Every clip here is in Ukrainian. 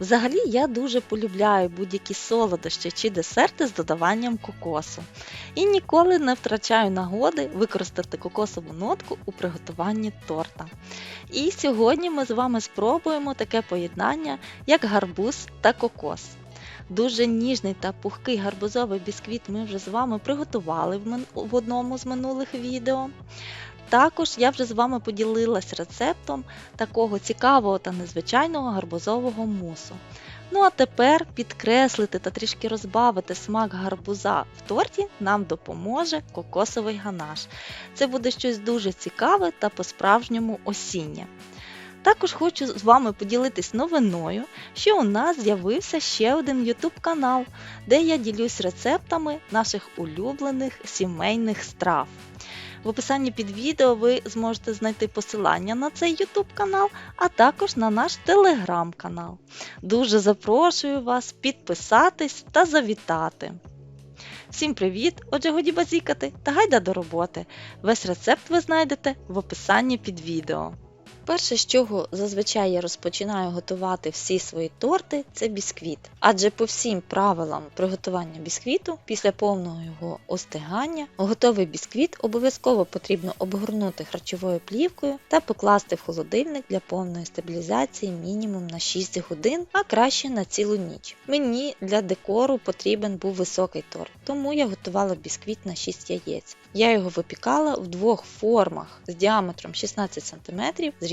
Взагалі я дуже полюбляю будь-які солодощі чи десерти з додаванням кокосу. І ніколи не втрачаю нагоди використати кокосову нотку у приготуванні торта. І сьогодні ми з вами спробуємо таке поєднання, як гарбуз та кокос. Дуже ніжний та пухкий гарбузовий бісквіт ми вже з вами приготували в, одному з минулих відео. Також я вже з вами поділилась рецептом такого цікавого та незвичайного гарбузового мусу. Ну а тепер підкреслити та трішки розбавити смак гарбуза в торті нам допоможе кокосовий ганаш. Це буде щось дуже цікаве та по-справжньому осіннє. Також хочу з вами поділитись новиною, що у нас з'явився ще один YouTube канал, де я ділюсь рецептами наших улюблених сімейних страв. В описанні під відео ви зможете знайти посилання на цей YouTube канал, а також на наш Telegram канал. Дуже запрошую вас підписатись та завітати. Всім привіт! Отже, годі базікати та гайда до роботи. Весь рецепт ви знайдете в описанні під відео. Перше, з чого зазвичай я розпочинаю готувати всі свої торти, це бісквіт. Адже по всім правилам приготування бісквіту, після повного його остигання, готовий бісквіт обов'язково потрібно обгорнути харчовою плівкою та покласти в холодильник для повної стабілізації мінімум на 6 годин, а краще на цілу ніч. Мені для декору потрібен був високий торт, тому я готувала бісквіт на 6 яєць. Я його випікала в двох формах з діаметром 16 см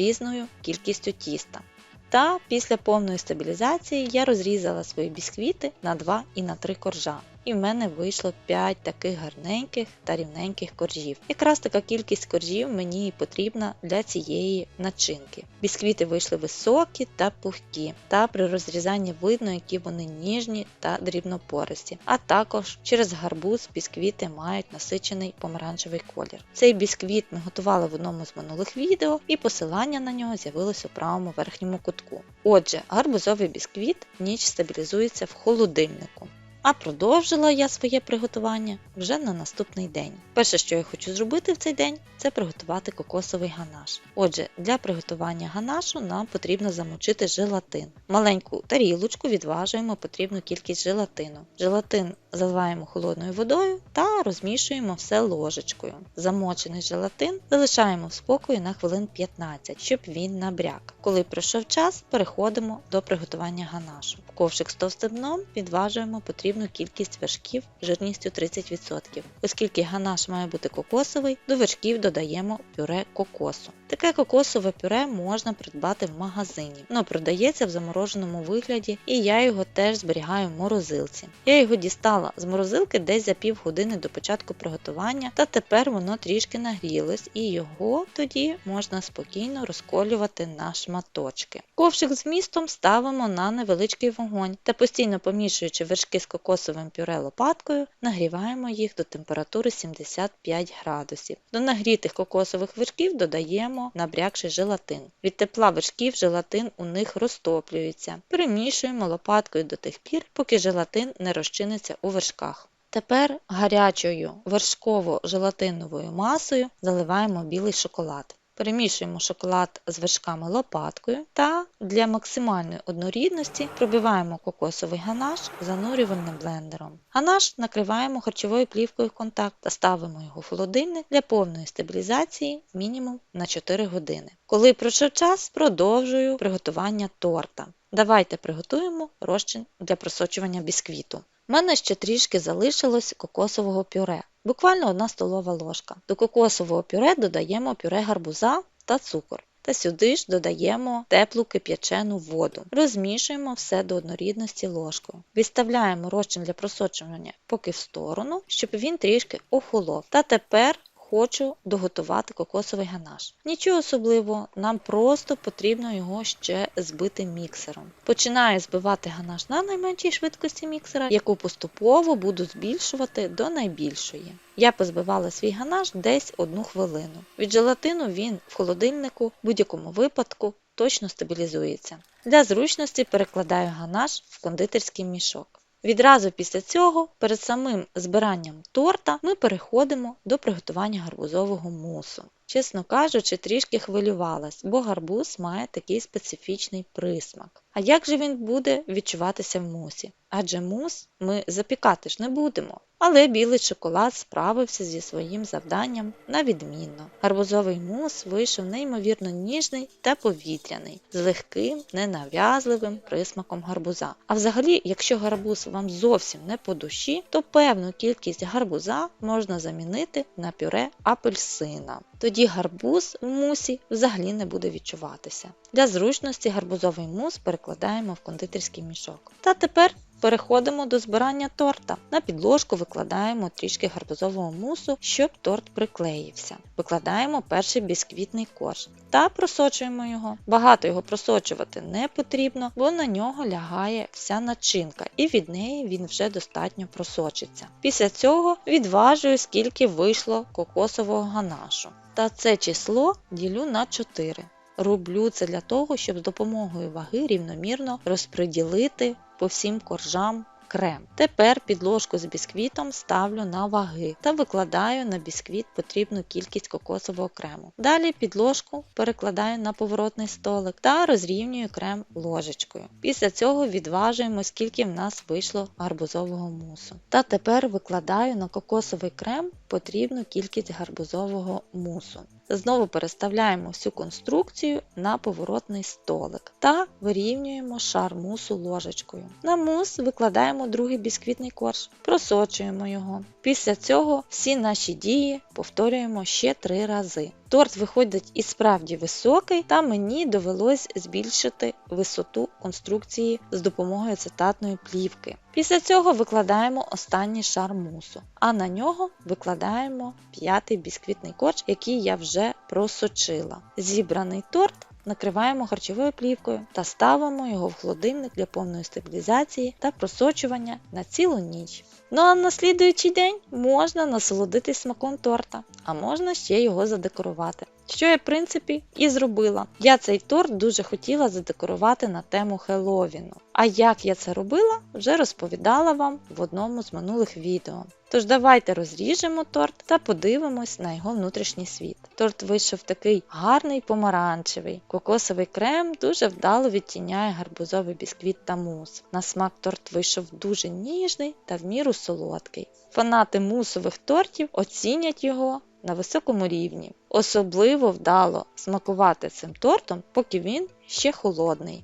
різною кількістю тіста. Та після повної стабілізації я розрізала свої бісквіти на 2 і на 3 коржа. І в мене вийшло 5 таких гарненьких та рівненьких коржів. Якраз така кількість коржів мені потрібна для цієї начинки. Бісквіти вийшли високі та пухкі, та при розрізанні видно, які вони ніжні та дрібнопористі. А також через гарбуз бісквіти мають насичений помаранчевий колір. Цей бісквіт ми готували в одному з минулих відео, і посилання на нього з'явилося у правому верхньому кутку. Отже, гарбузовий бісквіт ніч стабілізується в холодильнику. А продовжила я своє приготування вже на наступний день. Перше, що я хочу зробити в цей день, це приготувати кокосовий ганаш. Отже, для приготування ганашу нам потрібно замочити желатин. Маленьку тарілочку відважуємо потрібну кількість желатину. Желатин заливаємо холодною водою та розмішуємо все ложечкою. Замочений желатин залишаємо в спокої на хвилин 15, щоб він набряк. Коли пройшов час, переходимо до приготування ганашу. В ковшик з товстим дном відважуємо потрібну кількість вершків жирністю 30%. Оскільки ганаш має бути кокосовий, до вершків додаємо пюре кокосу. Таке кокосове пюре можна придбати в магазині. Воно продається в замороженому вигляді, і я його теж зберігаю в морозилці. Я його дістала з морозилки десь за півгодини до початку приготування, та тепер воно трішки нагрілось, і його тоді можна спокійно розколювати на шматочки. Ковшик з містом ставимо на невеличкий вогонь та постійно помішуючи вершки з кокосовим пюре лопаткою, нагріваємо їх до температури 75 градусів. До нагрітих кокосових вершків додаємо набрякший желатин. Від тепла вершків желатин у них розтоплюється. Перемішуємо лопаткою до тих пір, поки желатин не розчиниться у вершках. Тепер гарячою вершково-желатиновою масою заливаємо білий шоколад. Перемішуємо шоколад з вершками лопаткою та для максимальної однорідності пробиваємо кокосовий ганаш занурювальним блендером. Ганаш накриваємо харчовою плівкою в контакт та ставимо його в холодильник для повної стабілізації мінімум на 4 години. Коли пройшов час, продовжую приготування торта. Давайте приготуємо розчин для просочування бісквіту. У мене ще трішки залишилось кокосового пюре, буквально 1 столова ложка. До кокосового пюре додаємо пюре гарбуза та цукор. Та сюди ж додаємо теплу кип'ячену воду. Розмішуємо все до однорідності ложкою. Відставляємо розчин для просочування поки в сторону, щоб він трішки охолов. Та тепер хочу доготувати кокосовий ганаш. Нічого особливого, нам просто потрібно його ще збити міксером. Починаю збивати ганаш на найменшій швидкості міксера, яку поступово буду збільшувати до найбільшої. Я позбивала свій ганаш десь одну хвилину. Від желатину він в холодильнику в будь-якому випадку точно стабілізується. Для зручності перекладаю ганаш в кондитерський мішок. Відразу після цього, перед самим збиранням торта, ми переходимо до приготування гарбузового мусу. чесно кажучи, трішки хвилювалась, бо гарбуз має такий специфічний присмак. А як же він буде відчуватися в мусі? Адже мус ми запікати ж не будемо. Але білий шоколад справився зі своїм завданням на відмінно. Гарбузовий мус вийшов неймовірно ніжний та повітряний, з легким, ненав'язливим присмаком гарбуза. А взагалі, якщо гарбуз вам зовсім не по душі, то певну кількість гарбуза можна замінити на пюре апельсина. Тоді гарбуз в мусі взагалі не буде відчуватися. Для зручності гарбузовий мус перекладаємо в кондитерський мішок. Та тепер Переходимо до збирання торта. На підложку викладаємо трішки гарбузового мусу, щоб торт приклеївся. Викладаємо перший бісквітний корж та просочуємо його. Багато його просочувати не потрібно, бо на нього лягає вся начинка, і від неї він вже достатньо просочиться. Після цього відважую, скільки вийшло кокосового ганашу. Та це число ділю на 4. Роблю це для того, щоб з допомогою ваги рівномірно розподілити по всім коржам крем. Тепер підложку з бісквітом ставлю на ваги та викладаю на бісквіт потрібну кількість кокосового крему. Далі підложку перекладаю на поворотний столик та розрівнюю крем ложечкою. Після цього відважуємо, скільки в нас вийшло гарбузового мусу. Та тепер викладаю на кокосовий крем потрібну кількість гарбузового мусу. Знову переставляємо всю конструкцію на поворотний столик та вирівнюємо шар мусу ложечкою. На мус викладаємо другий бісквітний корж, просочуємо його. Після цього всі наші дії повторюємо ще три рази. Торт виходить і справді високий, та мені довелось збільшити висоту конструкції з допомогою цитатної плівки. Після цього викладаємо останній шар мусу, а на нього викладаємо п'ятий бісквітний корж, який я вже просочила. Зібраний торт накриваємо харчовою плівкою та ставимо його в холодильник для повної стабілізації та просочування на цілу ніч. Ну а на слідуючий день можна насолодитись смаком торта, а можна ще його задекорувати. Що я, в принципі, і зробила. Я цей торт дуже хотіла задекорувати на тему Хеллоуіну. А як я це робила, вже розповідала вам в одному з минулих відео. Тож давайте розріжемо торт та подивимось на його внутрішній світ. Торт вийшов такий гарний помаранчевий. Кокосовий крем дуже вдало відтіняє гарбузовий бісквіт та мус. На смак торт вийшов дуже ніжний та в міру солодкий. Фанати мусових тортів оцінять його на високому рівні. Особливо вдало смакувати цим тортом, поки він ще холодний.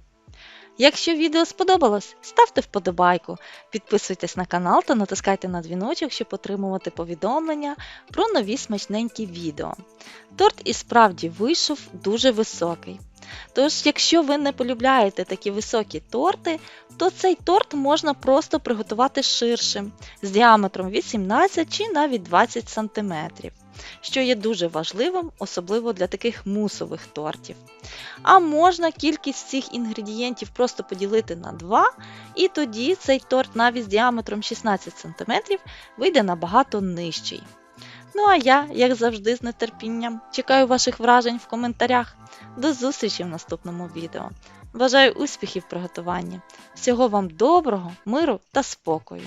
Якщо відео сподобалось, ставте вподобайку, підписуйтесь на канал та натискайте на дзвіночок, щоб отримувати повідомлення про нові смачненькі відео. Торт і справді вийшов дуже високий. Тож, якщо ви не полюбляєте такі високі торти, то цей торт можна просто приготувати ширшим, з діаметром 18 чи навіть 20 см, що є дуже важливим, особливо для таких мусових тортів. А можна кількість цих інгредієнтів просто поділити на 2, і тоді цей торт навіть з діаметром 16 см вийде набагато нижчий. Ну а я, як завжди, з нетерпінням чекаю ваших вражень в коментарях. До зустрічі в наступному відео. Бажаю успіхів в приготуванні. Всього вам доброго, миру та спокою!